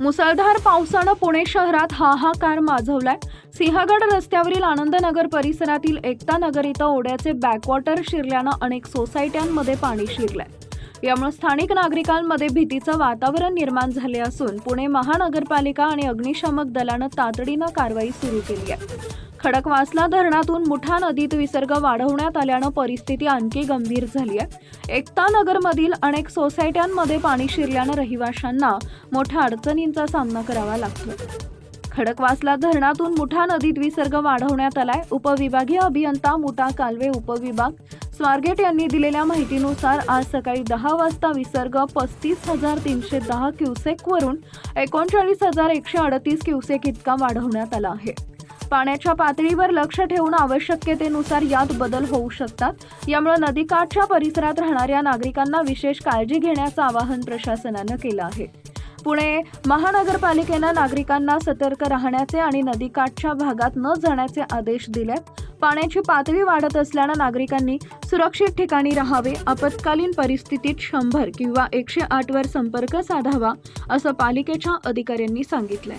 मुसळधार पावसानं पुणे शहरात हाहाकार माजवलाय. सिंहगड रस्त्यावरील आनंदनगर परिसरातील एकता नगर इथं ओढ्याचे बॅकवॉटर शिरल्यानं अनेक सोसायट्यांमध्ये पाणी शिरलंय. यामुळे स्थानिक नागरिकांमध्ये भीतीचं वातावरण निर्माण झाले असून पुणे महानगरपालिका आणि अग्निशामक दलानं तातडीनं कारवाई सुरू केली आहे. खडकवासला धरणातून मुठा नदीत विसर्ग वाढवण्यात आल्यानं परिस्थिती आणखी गंभीर झाली आहे. एकता नगरमधील अनेक सोसायट्यांमध्ये पाणी शिरल्यानं रहिवाशांना मोठ्या अडचणींचा सामना करावा लागतो खडकवासला धरणातून मुठा नदीत विसर्ग वाढवण्यात आलाय. उपविभागीय अभियंता मुठा कालवे उपविभाग स्वारगेट यांनी दिलेल्या माहितीनुसार आज सकाळी दहा वाजता विसर्ग पस्तीस हजार तीनशे दहा क्युसेकवरून एकोणचाळीस हजार एकशे अडतीस क्युसेक इतका वाढवण्यात आला आहे. पाण्याच्या पातळीवर लक्ष ठेवून आवश्यकतेनुसार यात बदल होऊ शकतात. यामुळे नदीकाठच्या परिसरात राहणाऱ्या नागरिकांना विशेष काळजी घेण्याचं आवाहन प्रशासनानं केलं आहे. पुणे महानगरपालिकेनं नागरिकांना सतर्क राहण्याचे आणि नदीकाठच्या भागात न जाण्याचे आदेश दिलेत. पाण्याची पातळी वाढत असल्यानं नागरिकांनी सुरक्षित ठिकाणी राहावे आपत्कालीन परिस्थितीत शंभर किंवा एकशे आठवर संपर्क साधावा असं पालिकेच्या अधिकाऱ्यांनी सांगितलंय.